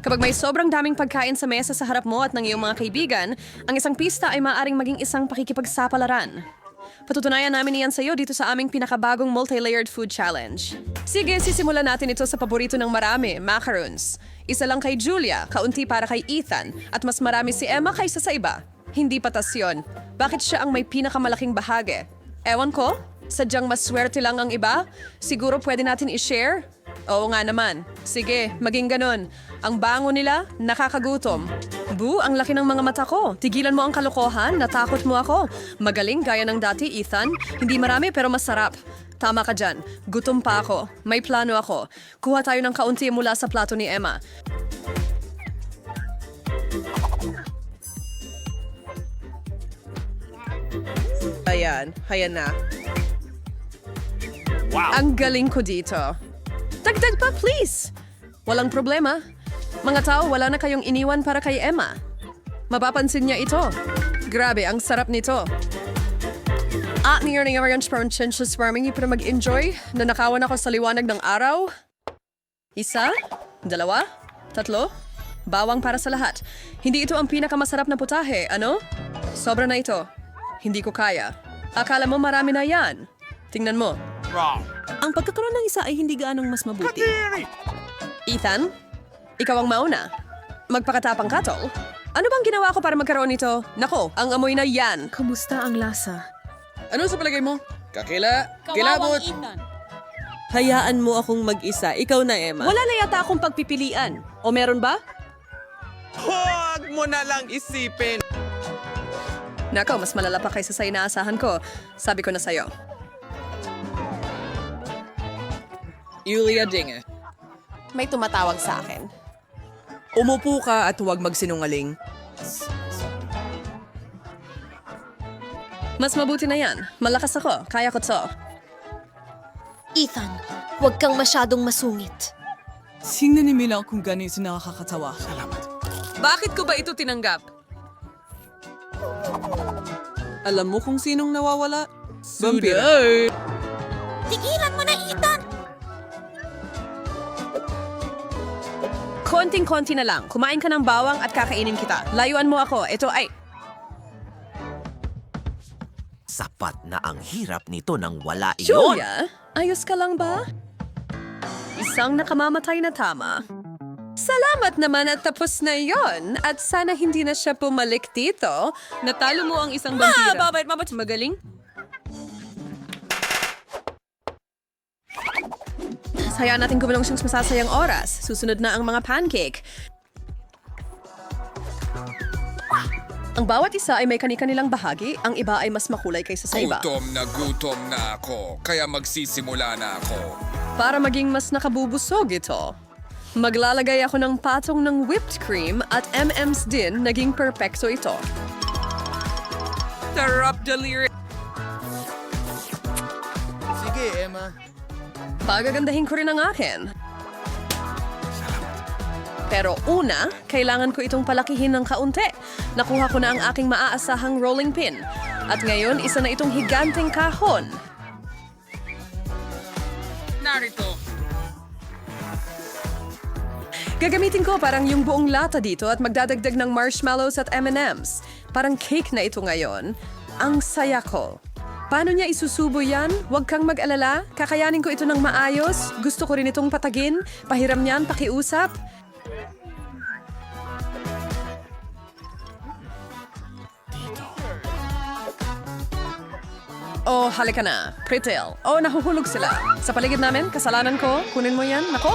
Kapag may sobrang daming pagkain sa mesa sa harap mo at ng iyong mga kaibigan, ang isang pista ay maaaring maging isang pakikipagsapalaran. Patutunayan namin iyan sa iyo dito sa aming pinakabagong multi-layered food challenge. Sige, sisimulan natin ito sa paborito ng marami, macaroons. Isa lang kay Julia, kaunti para kay Ethan, at mas marami si Emma kaysa sa iba. Hindi patas yun. Bakit siya ang may pinakamalaking bahagi? Ewan ko, sadyang maswerte lang ang iba? Siguro pwede natin i-share? Oo nga naman. Sige, maging ganun. Ang bango nila, nakakagutom. Bu, ang laki ng mga mata ko. Tigilan mo ang kalokohan, natakot mo ako. Magaling gaya ng dati, Ethan. Hindi marami pero masarap. Tama ka dyan. Gutom pa ako. May plano ako. Kuha tayo ng kaunti mula sa plato ni Emma. Ayan, ayan na. Wow! Ang galing ko dito. Dagdag pa, please! Walang problema. Mga tao, wala na kayong iniwan para kay Emma. Mapapansin niya ito. Grabe, ang sarap nito. At niyo na yung orange parang chinchus farming para mag-enjoy. Nanakawan ako sa liwanag ng araw. Isa, dalawa, tatlo, bawang para sa lahat. Hindi ito ang pinakamasarap na putahe, ano? Sobra na ito. Hindi ko kaya. Akala mo marami na yan. Tingnan mo. Wrong! Ang pagkakaroon ng isa ay hindi gaanong mas mabuti. Ethan, ikaw ang mauna. Magpakatapang ka, tol. Ano bang ginawa ko para magkaroon nito? Nako, ang amoy na yan. Kamusta ang lasa? Ano sa palagay mo? Kakila, kilabot. Hayaan mo akong mag-isa. Ikaw na, Emma. Wala na yata akong pagpipilian. O meron ba? Huwag mo na lang isipin! Nako, mas malala pa kaysa sa inaasahan ko. Sabi ko na sa'yo. Yulia Dinge. May tumatawag sa akin. Umupo ka at huwag magsinungaling. Mas mabuti na yan. Malakas ako. Kaya ko to. Ethan, huwag kang masyadong masungit. Tingnan ni Mila kung ganito nakakatawa. Bakit ko ba ito tinanggap? Alam mo kung sinong nawawala? Vampira. Tigilan mo na, Ethan! Konting-konti na lang. Kumain ka ng bawang at kakainin kita. Layuan mo ako. Ito ay... Sapat na ang hirap nito nang wala iyon. Julia, ayos ka lang ba? Isang nakamamatay na tama. Salamat naman at tapos na yon. At sana hindi na siya pumalik dito. Natalo mo ang isang vampira. Ah, babait, babait. Magaling. Hayaan natin gumulong siyang masasayang oras. Susunod na ang mga pancake. Ang bawat isa ay may kani-kanilang bahagi, ang iba ay mas makulay kaysa sa iba. Gutom na gutom na ako, kaya magsisimula na ako. Para maging mas nakabubusog ito. Maglalagay ako ng patong ng whipped cream at M&M's din, naging perpekto ito. Sarap daliri. Sige, Emma. Pagagandahin ko rin ang akin. Pero una, kailangan ko itong palakihin ng kaunti. Nakuha ko na ang aking maaasahang rolling pin. At ngayon, isa na itong higanteng kahon. Narito. Gagamitin ko parang yung buong lata dito at magdadagdag ng marshmallows at M&M's. Parang cake na ito ngayon. Ang saya ko. Paano niya isusubo yan? Huwag kang mag-alala. Kakayanin ko ito ng maayos. Gusto ko rin itong patagin. Pahiram niyan, pakiusap. Oh, halika na. Pritil. Oh, nahuhulog sila. Sa paligid namin, kasalanan ko. Kunin mo yan. Nako.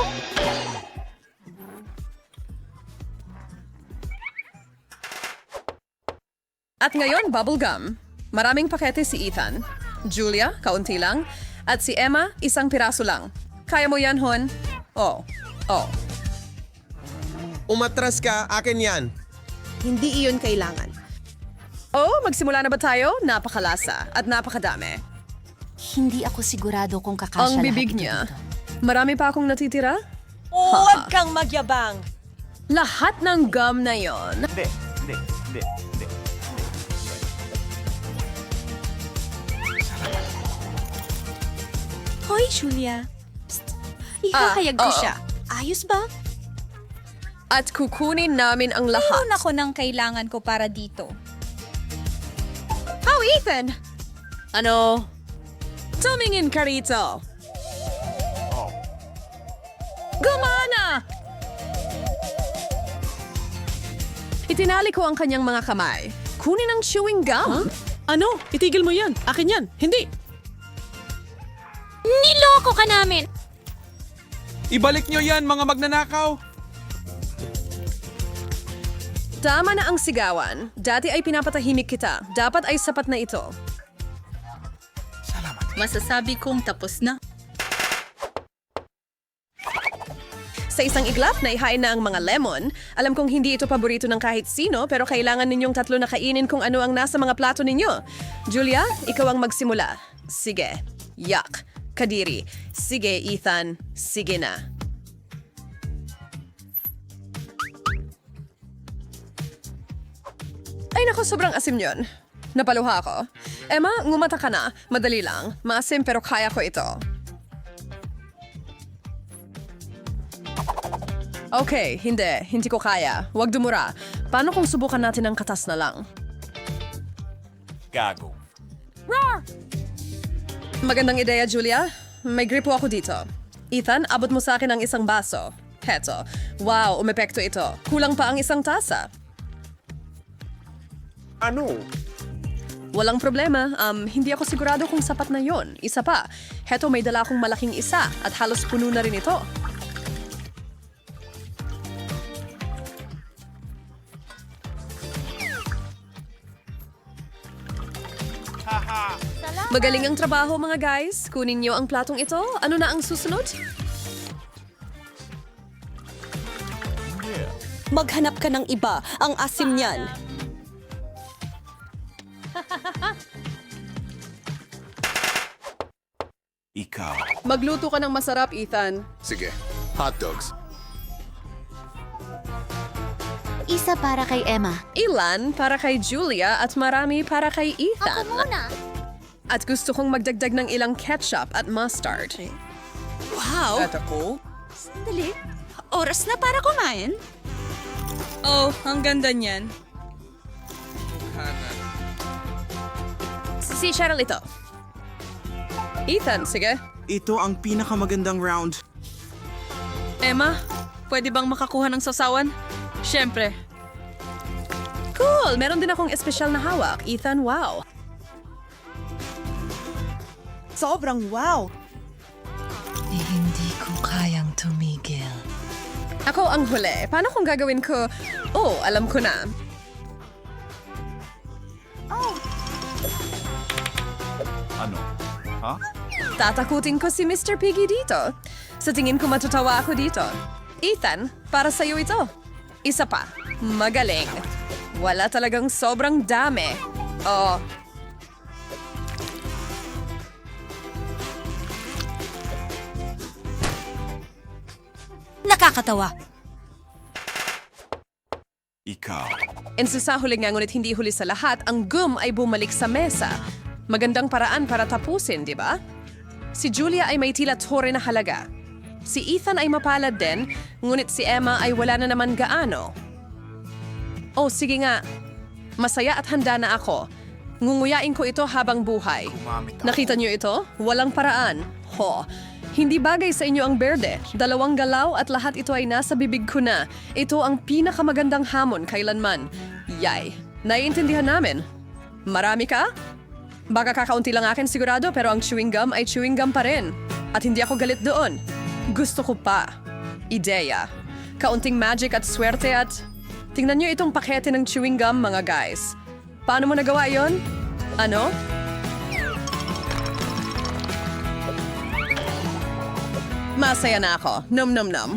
At ngayon, bubblegum. Maraming pakete si Ethan. Julia, kaunti lang. At si Emma, isang piraso lang. Kaya mo yan, Hon? Oh. Oh. Umatras ka, akin yan. Hindi iyon kailangan. Oh, magsimula na ba tayo? Napakalasa at napakadami. Hindi ako sigurado kung kakasya Ang bibig niya. dito. Marami pa akong natitira? Huwag kang magyabang! Lahat ng gum na yon. Hindi, hindi. Hoy, Julia. Psst. Ah, Ihahayag ko oo. siya. Ayos ba? At kukunin namin ang lahat. Mayroon ako ng kailangan ko para dito. Oh, Ethan! Ano? Tumingin ka rito. Gumana! Itinali ko ang kanyang mga kamay. Kunin ang chewing gum. Ano? Itigil mo yan. Akin yan. Hindi. Ka namin! Ibalik nyo yan, mga magnanakaw! Tama na ang sigawan. Dati ay pinapatahimik kita. Dapat ay sapat na ito. Masasabi kong tapos na. Sa isang iglap na ihain na ang mga lemon, alam kong hindi ito paborito ng kahit sino pero kailangan ninyong tatlo na kainin kung ano ang nasa mga plato ninyo. Julia, ikaw ang magsimula. Sige. Yuck. Kadiri. Sige, Ethan. Sige na. Ay nako, sobrang asim yun. Napaluha ako. Emma, ngumata ka na. Madali lang. Maasim pero kaya ko ito. Okay, hindi. Hindi ko kaya. Huwag dumura. Paano kung subukan natin ang katas na lang? Gago. Magandang ideya, Julia. May gripo ako dito. Ethan, abot mo sa akin ang isang baso. Heto. Wow, umepekto ito. Kulang pa ang isang tasa. Ano? Walang problema. Um, hindi ako sigurado kung sapat na yon. Isa pa. Heto, may dala akong malaking isa at halos puno na rin ito. Magaling ang trabaho mga guys. Kunin niyo ang platong ito. Ano na ang susunod? Maghanap ka ng iba. Ang asim niyan. Ikaw. Magluto ka ng masarap, Ethan. Sige. Hot dogs. Isa para kay Emma. Ilan para kay Julia at marami para kay Ethan. muna! At gusto kong magdagdag ng ilang ketchup at mustard. Wow! At ako? Sandali. Oras na para kumain. Oh, ang ganda niyan. Si Cheryl ito. Ethan, sige. Ito ang pinakamagandang round. Emma, pwede bang makakuha ng sasawan? Siyempre. Cool! Meron din akong espesyal na hawak. Ethan, wow. Sobrang wow! Ako ang huli. Paano kung gagawin ko? Oh, alam ko na. Ano? Ha? Tatakutin ko si Mr. Piggy dito. Sa tingin ko matutawa ako dito. Ethan, para sa'yo ito. Isa pa. Magaling. Wala talagang sobrang dami. Oh, Nakakatawa. Ikaw. And sa huli nga ngunit hindi huli sa lahat, ang gum ay bumalik sa mesa. Magandang paraan para tapusin, di ba? Si Julia ay may tila tore na halaga. Si Ethan ay mapalad din, ngunit si Emma ay wala na naman gaano. Oh, sige nga. Masaya at handa na ako. Ngunguyain ko ito habang buhay. Nakita niyo ito? Walang paraan. Ho. Hindi bagay sa inyo ang berde. Dalawang galaw at lahat ito ay nasa bibig ko na. Ito ang pinakamagandang hamon kailanman. Yay. Naiintindihan namin. Marami ka? Baka kakaunti lang akin sigurado pero ang chewing gum ay chewing gum pa rin. At hindi ako galit doon. Gusto ko pa. Ideya. Kaunting magic at swerte at... Tingnan niyo itong pakete ng chewing gum mga guys. Paano mo nagawa yon? Ano? Masaya na ako. Num num num.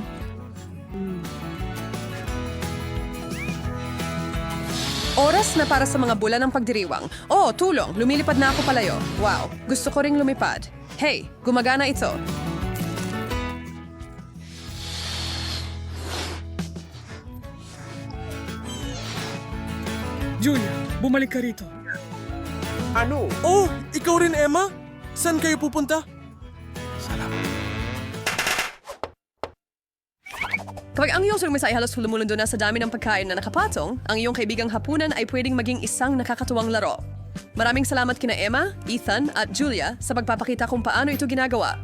Oras na para sa mga bula ng pagdiriwang. Oh, tulong. Lumilipad na ako palayo. Wow. Gusto ko ring lumipad. Hey, gumagana ito. Julia, bumalik ka rito. Ano? Oh, ikaw rin, Emma? Saan kayo pupunta? Kapag ang iyong surmis ay halos lumulundo na sa dami ng pagkain na nakapatong, ang iyong kaibigang hapunan ay pwedeng maging isang nakakatuwang laro. Maraming salamat kina Emma, Ethan at Julia sa pagpapakita kung paano ito ginagawa.